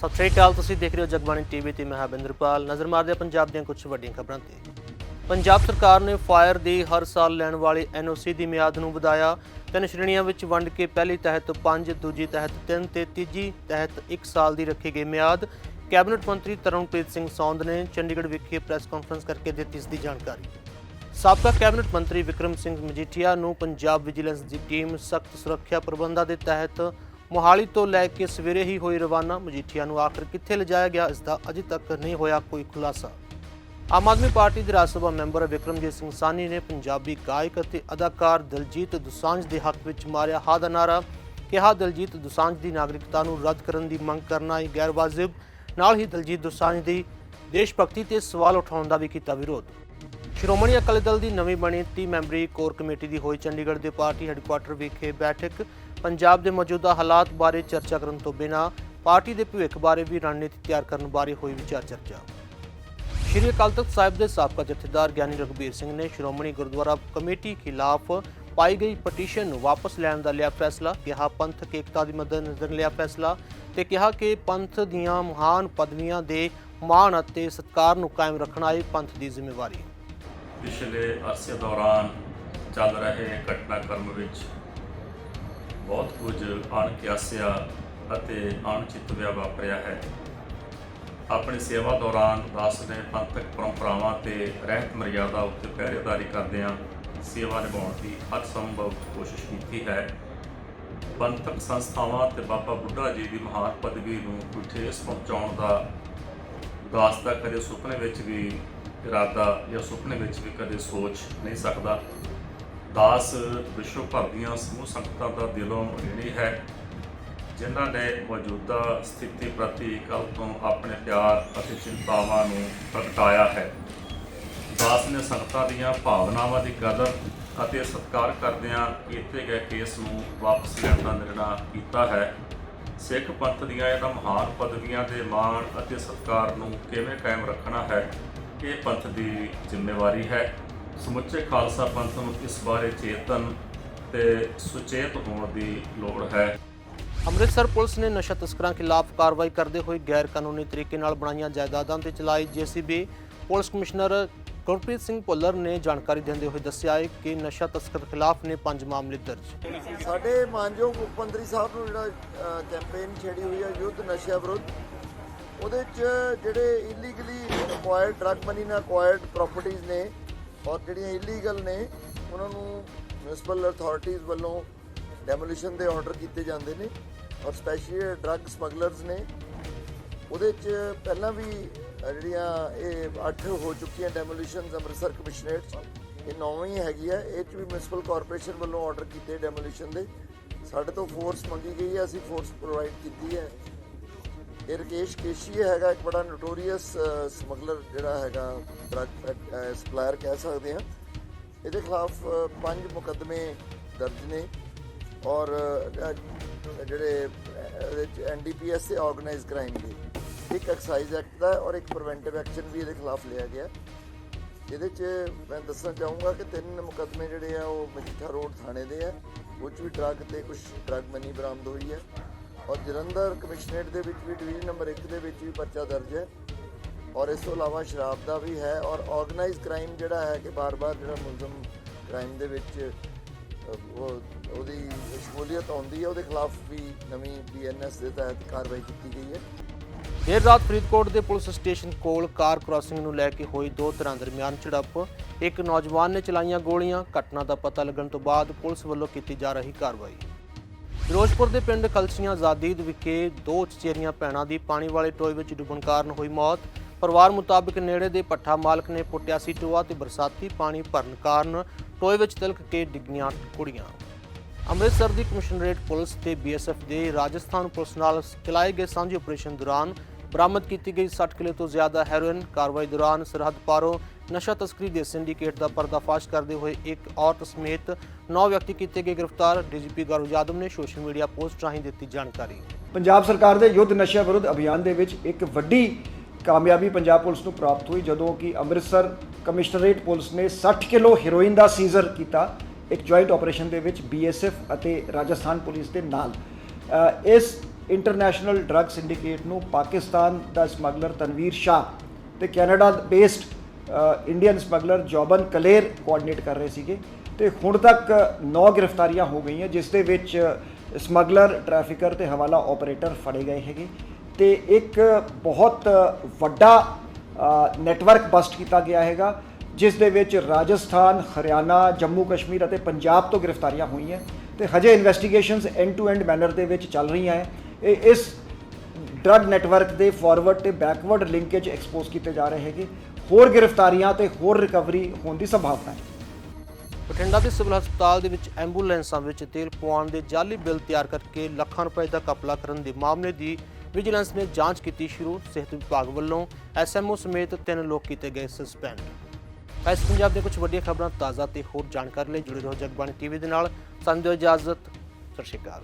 ਸਤਿ ਸ਼੍ਰੀ ਅਕਾਲ, ਤੁਸੀਂ ਦੇਖ ਰਹੇ ਹੋ ਜਗਬਾਣੀ ਟੀਵੀ ਤੇ ਮੈਂ ਹਵਿੰਦਰਪਾਲ ਨਜ਼ਰ ਮਾਰਦੇ ਹਾਂ ਪੰਜਾਬ ਦੀਆਂ ਕੁਝ ਵੱਡੀਆਂ ਖਬਰਾਂ ਤੇ। ਪੰਜਾਬ ਸਰਕਾਰ ਨੇ ਫਾਇਰ ਦੀ ਹਰ ਸਾਲ ਲੈਣ ਵਾਲੀ ਐਨਓਸੀ ਦੀ ਮਿਆਦ ਨੂੰ ਵਧਾਇਆ। ਤਿੰਨ ਸ਼੍ਰੇਣੀਆਂ ਵਿੱਚ ਵੰਡ ਕੇ ਪਹਿਲੀ ਤਹਿਤ 5 ਦੂਜੀ ਤਹਿਤ 3 ਤੇ ਤੀਜੀ ਤਹਿਤ 1 ਸਾਲ ਦੀ ਰੱਖੀ ਗਈ ਮਿਆਦ। ਕੈਬਨਿਟ ਮੰਤਰੀ ਤਰਨਪ੍ਰੀਤ ਸਿੰਘ ਸੌਂਦ ਨੇ ਚੰਡੀਗੜ੍ਹ ਵਿਖੇ ਪ੍ਰੈਸ ਕਾਨਫਰੰਸ ਕਰਕੇ ਦਿੱਤੀ ਇਸ ਦੀ ਜਾਣਕਾਰੀ। ਸਾਬਕਾ ਕੈਬਨਿਟ ਮੰਤਰੀ ਵਿਕਰਮ ਸਿੰਘ ਮਜੀਠੀਆ ਨੂੰ ਪੰਜਾਬ ਵਿਜੀਲੈਂਸ ਦੀ ਟੀਮ ਸਖਤ ਸੁਰੱਖਿਆ ਪ੍ਰਬੰਧਾਂ ਦੇ ਤਹਿਤ ਮੋਹਾਲੀ ਤੋਂ ਲੈ ਕੇ ਸਵੇਰੇ ਹੀ ਹੋਈ ਰਵਾਨਾ। ਮਜੀਠੀਆ ਨੂੰ ਆਖਰ ਕਿੱਥੇ ਲਿਜਾਇਆ ਗਿਆ, ਇਸ ਦਾ ਅਜੇ ਤੱਕ ਨਹੀਂ ਹੋਇਆ ਕੋਈ ਖੁਲਾਸਾ। ਆਮ ਆਦਮੀ ਪਾਰਟੀ ਦੇ ਰਾਜ ਸਭਾ ਮੈਂਬਰ ਵਿਕਰਮਜੀਤ ਸਿੰਘ ਸਾਨੀ ਨੇ ਪੰਜਾਬੀ ਗਾਇਕ ਅਤੇ ਅਦਾਕਾਰ ਦਲਜੀਤ ਦੁਸਾਂਝ ਦੇ ਹੱਕ ਵਿੱਚ ਮਾਰਿਆ ਹਾ ਦਾ ਨਾਰਾ ਕਿਹਾ, ਦਲਜੀਤ ਦੁਸਾਂਝ ਦੀ ਨਾਗਰਿਕਤਾ ਨੂੰ ਰੱਦ ਕਰਨ ਦੀ ਮੰਗ ਕਰਨਾ ਹੀ ਗੈਰ ਵਾਜਿਬ ਨਾਲ ਹੀ ਦਲਜੀਤ ਦੋਸਾਂਝ ਦੀ ਦੇਸ਼ ਭਗਤੀ ਤੇ ਸਵਾਲ ਉਠਾਉਣ ਦਾ ਵੀ ਕੀਤਾ ਵਿਰੋਧ। ਸ਼੍ਰੋਮਣੀ ਅਕਾਲੀ ਦਲ ਦੀ ਨਵੀਂ ਬਣੀ 30 ਮੈਂਬਰੀ ਕੋਰ ਕਮੇਟੀ ਦੀ ਹੋਈ ਚੰਡੀਗੜ੍ਹ ਦੇ ਪਾਰਟੀ ਹੈੱਡਕੁਆਟਰ ਵਿਖੇ ਬੈਠਕ। ਪੰਜਾਬ ਦੇ ਮੌਜੂਦਾ ਹਾਲਾਤ ਬਾਰੇ ਚਰਚਾ ਕਰਨ ਤੋਂ ਬਿਨਾਂ ਪਾਰਟੀ ਦੇ ਭਵਿੱਖ ਬਾਰੇ ਵੀ ਰਣਨੀਤੀ ਤਿਆਰ ਕਰਨ ਬਾਰੇ ਹੋਈ ਵਿਚਾਰ ਚਰਚਾ। ਸ਼੍ਰੀ ਅਕਾਲ ਤਖਤ ਸਾਹਿਬ ਦੇ ਸਾਬਕਾ ਜਥੇਦਾਰ ਗਿਆਨੀ ਰਘਬੀਰ ਸਿੰਘ ਨੇ ਸ਼੍ਰੋਮਣੀ ਗੁਰਦੁਆਰਾ ਕਮੇਟੀ ਖਿਲਾਫ ਪਾਈ ਗਈ ਪਟੀਸ਼ਨ ਨੂੰ ਵਾਪਸ ਲੈਣ ਦਾ ਲਿਆ ਫੈਸਲਾ, ਕਿਹਾ ਪੰਥਕ ਏਕਤਾ ਦੀ ਮਦਦ ਨਜ਼ਰ ਲਿਆ ਫੈਸਲਾ ਤੇ ਕਿਹਾ ਕਿ ਪੰਥ ਦੀਆਂ ਮਹਾਨ ਪਦਵੀਆਂ ਦੇ ਮਾਣ ਅਤੇ ਸਤਿਕਾਰ ਨੂੰ ਕਾਇਮ ਰੱਖਣਾ ਇਹ ਪੰਥ ਦੀ ਜ਼ਿੰਮੇਵਾਰੀ। ਪਿਛਲੇ ਅਰਸੇ ਦੌਰਾਨ ਚੱਲ ਰਹੇ ਘਟਨਾਕ੍ਰਮ ਵਿੱਚ ਬਹੁਤ ਕੁਝ ਅਣਕਿਆਸਿਆ ਅਤੇ ਅਣਚਿਤਵਿਆ ਵਾਪਰਿਆ ਹੈ। ਆਪਣੀ ਸੇਵਾ ਦੌਰਾਨ ਦਾਸ ਨੇ ਪੰਥਕ ਪਰੰਪਰਾਵਾਂ ਤੇ ਰਹਿਤ ਮਰਿਆਦਾ ਉੱਤੇ ਪਹਿਰੇਦਾਰੀ ਕਰਦਿਆਂ ਸੇਵਾ ਨਿਭਾਉਣ ਦੀ ਹਰ ਸੰਭਵ ਕੋਸ਼ਿਸ਼ ਕੀਤੀ ਹੈ। ਪੰਥਕ ਸੰਸਥਾਵਾਂ ਤੇ ਬਾਬਾ ਬੁੱਢਾ ਜੀ ਦੀ ਮਹਾਨ ਪਦਵੀ ਨੂੰ ਕੋਈ ਠੇਸ ਪਹੁੰਚਾਉਣ ਦਾ ਦਾਸ ਦਾ ਕਦੇ ਸੁਪਨੇ ਵਿੱਚ ਵੀ ਇਰਾਦਾ ਜਾਂ ਸੁਪਨੇ ਵਿੱਚ ਵੀ ਕਦੇ ਸੋਚ ਨਹੀਂ ਸਕਦਾ। ਦਾਸ ਵਿਸ਼ਵ ਭਰ ਦੀਆਂ ਸਮੂਹ ਸੰਗਤਾਂ ਦਾ ਦਿਲੋਂ ঋਣੀ ਹੈ, ਜਿਨ੍ਹਾਂ ਨੇ ਮੌਜੂਦਾ ਸਥਿਤੀ ਪ੍ਰਤੀ ਕੱਲ ਤੋਂ ਆਪਣੇ ਪਿਆਰ ਅਤੇ ਚਿੰਤਾਵਾਂ ਨੂੰ ਪ੍ਰਗਟਾਇਆ ਹੈ। ਦਾਸ ਨੇ ਸੰਗਤਾਂ ਦੀਆਂ ਭਾਵਨਾਵਾਂ ਦੀ ਕਦਰ ਅਤੇ ਸਤਿਕਾਰ ਕਰਦਿਆਂ ਕੀਤੇ ਗਏ ਕੇਸ ਨੂੰ ਵਾਪਸ ਲੈਣ ਦਾ ਨਿਰਣਾ ਕੀਤਾ ਹੈ। ਸਿੱਖ ਪੰਥ ਦੀਆਂ ਇਹਨਾਂ ਮਹਾਨ ਪਦਵੀਆਂ ਦੇ ਮਾਣ ਅਤੇ ਸਤਿਕਾਰ ਨੂੰ ਕਿਵੇਂ ਕਾਇਮ ਰੱਖਣਾ ਹੈ, ਇਹ ਪੰਥ ਦੀ ਜ਼ਿੰਮੇਵਾਰੀ ਹੈ। ਸਮੁੱਚੇ ਖਾਲਸਾ ਪੰਥ ਨੂੰ ਇਸ ਬਾਰੇ ਚੇਤਨ ਤੇ ਸੁਚੇਤ ਹੋਣ ਦੀ ਲੋੜ ਹੈ। ਅੰਮ੍ਰਿਤਸਰ ਪੁਲਿਸ ਨੇ ਨਸ਼ਾ ਤਸਕਰਾਂ ਖਿਲਾਫ ਕਾਰਵਾਈ ਕਰਦੇ ਹੋਏ ਗੈਰ ਕਾਨੂੰਨੀ ਤਰੀਕੇ ਨਾਲ ਬਣਾਈਆਂ ਜਾਇਦਾਦਾਂ ਤੇ ਚਲਾਈ JCB. Police commissioner Gurpreet Singh Bhullar ਨੇ ਜਾਣਕਾਰੀ ਦਿੰਦੇ ਹੋਏ ਦੱਸਿਆ ਹੈ ਕਿ ਨਸ਼ਾ ਤਸਕਰ ਖਿਲਾਫ ਨੇ ਪੰਜ ਮਾਮਲੇ ਦਰਜ। ਸਾਡੇ ਮਾਨਯੋਗ ਮੁੱਖ ਮੰਤਰੀ ਸਾਹਿਬ ਨੂੰ ਜਿਹੜਾ ਕੈਂਪੇਨ ਛੇੜੀ ਹੋਈ ਹੈ ਯੁੱਧ ਨਸ਼ਾ ਵਿਰੁੱਧ ਉਹਦੇ ਚ ਜਿਹੜੇ ਇਲੀਗਲੀ ਅਕਵਾਇਰਡ ਡਰੱਗ ਮਨੀ ਨਾਲ ਅਕਵਾਇਰਡ ਪ੍ਰਾਪਰਟੀਆਂ ਨੇ ਔਰ ਜਿਹੜੀਆਂ ਇਲੀਗਲ ਨੇ, ਉਹਨਾਂ ਨੂੰ ਮਿਊਨਿਸਪਲ ਅਥਾਰਟੀਆਂ ਵੱਲੋਂ ਡੈਮੋਲੀਸ਼ਨ ਦੇ ਆਰਡਰ ਕੀਤੇ ਜਾਂਦੇ ਨੇ ਔਰ ਸਪੈਸ਼ਲੀ ਡਰੱਗ ਸਮਗਲਰਸ ਨੇ। ਉਹਦੇ ਚ ਪਹਿਲਾਂ ਵੀ ਜਿਹੜੀਆਂ ਇਹ 8 ਹੋ ਚੁੱਕੀਆਂ ਡੈਮੋਲੀਸ਼ਨਸ ਅੰਮ੍ਰਿਤਸਰ ਕਮਿਸ਼ਨਰੇਟ ਇਹ ਨੌਵੀਂ ਹੈਗੀ ਹੈ ਇਹ ਚ ਵੀ ਮਿਊਨਿਸਪਲ ਕਾਰਪੋਰੇਸ਼ਨ ਵੱਲੋਂ ਆਰਡਰ ਕੀਤੇ ਡੈਮੋਲੀਸ਼ਨ ਦੇ। ਸਾਡੇ ਤੋਂ ਫੋਰਸ ਮੰਗੀ ਗਈ ਹੈ ਅਸੀਂ ਫੋਰਸ ਪ੍ਰੋਵਾਈਡ ਕੀਤੀ ਹੈ ਇਹ ਰਕੇਸ਼ ਕੇਸ਼ੀ ਹੈਗਾ, ਇੱਕ ਬੜਾ ਨੋਟੋਰੀਅਸ ਸਮਗਲਰ ਜਿਹੜਾ ਹੈਗਾ ਡਰੱਗ ਸਪਲਾਇਰ ਕਹਿ ਸਕਦੇ ਹਾਂ। ਇਹਦੇ ਖਿਲਾਫ ਪੰਜ ਮੁਕੱਦਮੇ ਦਰਜ ਨੇ ਔਰ ਜਿਹੜੇ ਇਹਦੇ ਚ ਐਨਡੀਪੀਐਸ ਤੇ ਆਰਗੇਨਾਈਜ਼ ਕ੍ਰਾਈਮ ਦੇ ਇੱਕ ਐਕਸਾਈਜ਼ ਐਕਟ ਦਾ ਔਰ ਇੱਕ ਪ੍ਰੀਵੈਂਟਿਵ ਐਕਸ਼ਨ ਵੀ ਇਹਦੇ ਖਿਲਾਫ ਲਿਆ ਗਿਆ। ਇਹਦੇ ਚ ਮੈਂ ਦੱਸਣਾ ਚਾਹੂੰਗਾ ਕਿ ਤਿੰਨ ਮੁਕੱਦਮੇ ਜਿਹੜੇ ਆ, ਉਹ ਮਜੀਠਾ ਰੋਡ ਥਾਣੇ ਦੇ ਆ। ਉਹ 'ਚ ਵੀ ਡਰੱਗ ਤੇ ਕੁਝ ਡਰੱਗ ਮਨੀ ਬਰਾਮਦ ਹੋਈ ਹੈ ਔਰ ਜਲੰਧਰ ਕਮਿਸ਼ਨਰੇਟ ਦੇ ਵਿੱਚ ਵੀ ਡਿਵੀਜ਼ਨ ਨੰਬਰ 1 ਦੇ ਵਿੱਚ ਵੀ ਪਰਚਾ ਦਰਜ ਹੈ। ਔਰ ਇਸ ਤੋਂ ਇਲਾਵਾ ਸ਼ਰਾਬ ਦਾ ਵੀ ਹੈ ਔਰ ਆਰਗੇਨਾਈਜ਼ ਕ੍ਰਾਈਮ ਜਿਹੜਾ ਹੈ ਕਿ ਬਾਰ-ਬਾਰ ਜਿਹੜਾ ਮੁਲਜ਼ਮ ਕ੍ਰਾਈਮ ਦੇ ਵਿੱਚ ਉਹ, ਉਹਦੀ ਸ਼ਮੂਲੀਅਤ ਆਉਂਦੀ ਹੈ, ਉਹਦੇ ਖਿਲਾਫ ਵੀ ਨਵੀਂ ਬੀਐਨਐਸ ਦੇ ਤਹਿਤ ਕਾਰਵਾਈ ਕੀਤੀ ਗਈ ਹੈ। ਦੇਰ ਰਾਤ ਫਰੀਦਕੋਟ ਦੇ ਪੁਲਿਸ ਸਟੇਸ਼ਨ ਕੋਲ ਕਾਰ ਕ੍ਰਾਸਿੰਗ ਨੂੰ ਲੈ ਕੇ ਹੋਈ ਦੋ ਤਰ੍ਹਾਂ ਦਰਮਿਆਨ ਝੜਪ। ਇੱਕ ਨੌਜਵਾਨ ਨੇ ਚਲਾਈਆਂ ਗੋਲੀਆਂ। ਘਟਨਾ ਦਾ ਪਤਾ ਲੱਗਣ ਤੋਂ ਬਾਅਦ ਪੁਲਿਸ ਵੱਲੋਂ ਕੀਤੀ ਜਾ ਰਹੀ ਕਾਰਵਾਈ। ਫਿਰੋਜ਼ਪੁਰ ਦੇ ਪਿੰਡ ਕਲਸੀਆਂ ਆਜ਼ਾਦੀਦ ਵਿਖੇ ਦੋ ਚਚੇਰੀਆਂ ਭੈਣਾਂ ਦੀ ਪਾਣੀ ਵਾਲੇ ਟੋਏ ਵਿੱਚ ਡੁੱਬਣ ਕਾਰਨ ਹੋਈ ਮੌਤ। ਪਰਿਵਾਰ ਮੁਤਾਬਕ ਨੇੜੇ ਦੇ ਪੱਠਾ ਮਾਲਕ ਨੇ ਪੁੱਟਿਆ ਸੀ ਟੋਆ ਤੇ ਬਰਸਾਤੀ ਪਾਣੀ ਭਰਨ ਕਾਰਨ ਟੋਏ ਵਿੱਚ ਤਿਲਕ ਕੇ ਡਿੱਗੀਆਂ ਕੁੜੀਆਂ। ਅੰਮ੍ਰਿਤਸਰ ਦੀ ਕਮਿਸ਼ਨਰੇਟ ਪੁਲਿਸ ਤੇ ਬੀਐਸਐਫ ਦੇ ਰਾਜਸਥਾਨ ਪੁਲਿਸ ਨਾਲ ਚਲਾਏ ਗਏ ਸਾਂਝੇ ਆਪਰੇਸ਼ਨ ਦੌਰਾਨ ਬਰਾਮਦ ਕੀਤੀ ਗਈ 60 ਕਿਲੋ ਤੋਂ ਜ਼ਿਆਦਾ ਹੈਰੋਇਨ ਕਾਰਵਾਈ ਦੌਰਾਨ ਸਰਹੱਦ ਪਾਰੋਂ ਨਸ਼ਾ ਤਸਕਰੀ ਦੇ ਸਿੰਡੀਕੇਟ ਦਾ ਪਰਦਾਫਾਸ਼ ਕਰਦੇ ਹੋਏ ਇੱਕ ਔਰਤ ਸਮੇਤ 9 ਵਿਅਕਤੀ ਕੀਤੇ ਗਏ ਗ੍ਰਿਫਤਾਰ। ਡੀਜੀਪੀ ਗੌਰਵ ਯਾਦਵ ਨੇ ਸੋਸ਼ਲ ਮੀਡੀਆ ਪੋਸਟ ਰਾਹੀਂ ਦਿੱਤੀ ਜਾਣਕਾਰੀ। ਪੰਜਾਬ ਸਰਕਾਰ ਦੇ ਯੁੱਧ ਨਸ਼ਾ ਵਿਰੁੱਧ ਅਭਿਆਨ ਦੇ ਵਿੱਚ ਇੱਕ ਵੱਡੀ ਕਾਮਯਾਬੀ ਪੰਜਾਬ ਪੁਲਿਸ ਨੂੰ ਪ੍ਰਾਪਤ ਹੋਈ, ਜਦੋਂ ਕਿ ਅੰਮ੍ਰਿਤਸਰ ਕਮਿਸ਼ਨਰੇਟ ਪੁਲਿਸ ਨੇ 60 ਕਿਲੋ ਹੈਰੋਇਨ ਦਾ ਸੀਜ਼ਰ ਕੀਤਾ। ਇੱਕ ਜੁਆਇੰਟ ਆਪਰੇਸ਼ਨ ਦੇ ਵਿੱਚ ਬੀਐਸਐਫ ਅਤੇ ਰਾਜਸਥਾਨ ਪੁਲਿਸ ਦੇ ਨਾਲ। ਇਸ ਇੰਟਰਨੈਸ਼ਨਲ ਡਰੱਗ ਸਿੰਡੀਕੇਟ ਨੂੰ ਪਾਕਿਸਤਾਨ ਦਾ ਸਮਗਲਰ ਤਨਵੀਰ ਸ਼ਾਹ ਤੇ Canada based Indian smuggler Joban Kaler coordinate ਕਰ ਰਹੇ ਸੀਗੇ ਤੇ ਹੁਣ ਤੱਕ 9 ਗ੍ਰਿਫਤਾਰੀਆਂ ਹੋ ਗਈਆਂ, ਜਿਸ ਦੇ ਵਿੱਚ ਸਮਗਲਰ, ਟ੍ਰੈਫਿਕਰ ਤੇ ਹਵਾਲਾ ਆਪਰੇਟਰ ਫੜੇ ਗਏ ਹੈਗੇ ਤੇ ਇੱਕ ਬਹੁਤ ਵੱਡਾ ਨੈਟਵਰਕ ਬਸਟ ਕੀਤਾ ਗਿਆ ਹੈਗਾ, ਜਿਸ ਦੇ ਵਿੱਚ ਰਾਜਸਥਾਨ, ਹਰਿਆਣਾ, ਜੰਮੂ ਕਸ਼ਮੀਰ ਅਤੇ ਪੰਜਾਬ ਤੋਂ ਗ੍ਰਿਫਤਾਰੀਆਂ ਹੋਈਆਂ ਤੇ ਹਜੇ investigations end to end manner ਦੇ ਵਿੱਚ ਚੱਲ ਰਹੀਆਂ ਹੈ। ਇਹ ਇਸ ਡਰੱਗ ਨੈਟਵਰਕ ਦੇ ਫਾਰਵਰਡ ਤੇ ਬੈਕਵਰਡ ਲਿੰਕੇਜ ਐਕਸਪੋਜ਼ ਕੀਤੇ ਜਾ ਰਹੇ ਹੈਗੇ। ਹੋਰ ਗ੍ਰਿਫਤਾਰੀਆਂ ਤੇ ਹੋਰ ਰਿਕਵਰੀ ਹੋਣ ਦੀ ਸੰਭਾਵਨਾ ਹੈ। ਬਠਿੰਡਾ ਦੇ ਸਿਵਲ ਹਸਪਤਾਲ ਦੇ ਵਿੱਚ ਐਂਬੂਲੈਂਸਾਂ ਵਿੱਚ ਤੇਲ ਪਵਾਉਣ ਦੇ ਜਾਲੀ ਬਿੱਲ ਤਿਆਰ ਕਰਕੇ ਲੱਖਾਂ ਰੁਪਏ ਦਾ ਕਪਲਾ ਕਰਨ ਦੇ ਮਾਮਲੇ ਦੀ ਵਿਜੀਲੈਂਸ ਨੇ ਜਾਂਚ ਕੀਤੀ ਸ਼ੁਰੂ। ਸਿਹਤ ਵਿਭਾਗ ਵੱਲੋਂ ਐਸਐਮਓ ਸਮੇਤ ਤਿੰਨ ਲੋਕ ਕੀਤੇ ਗਏ ਸਸਪੈਂਡ। ਇਸ ਪੰਜਾਬ ਦੀਆਂ ਕੁਝ ਵੱਡੀਆਂ ਖਬਰਾਂ ਤਾਜ਼ਾ ਤੇ ਹੋਰ ਜਾਣਕਾਰੀ ਲਈ ਜੁੜੇ ਰਹੋ ਜਗਬਾਣੀ ਟੀਵੀ ਦੇ ਨਾਲ। ਸਾਨੂੰ ਦਿਓ ਇਜਾਜ਼ਤ। ਸਤਿ ਸ਼੍ਰੀ ਅਕਾਲ।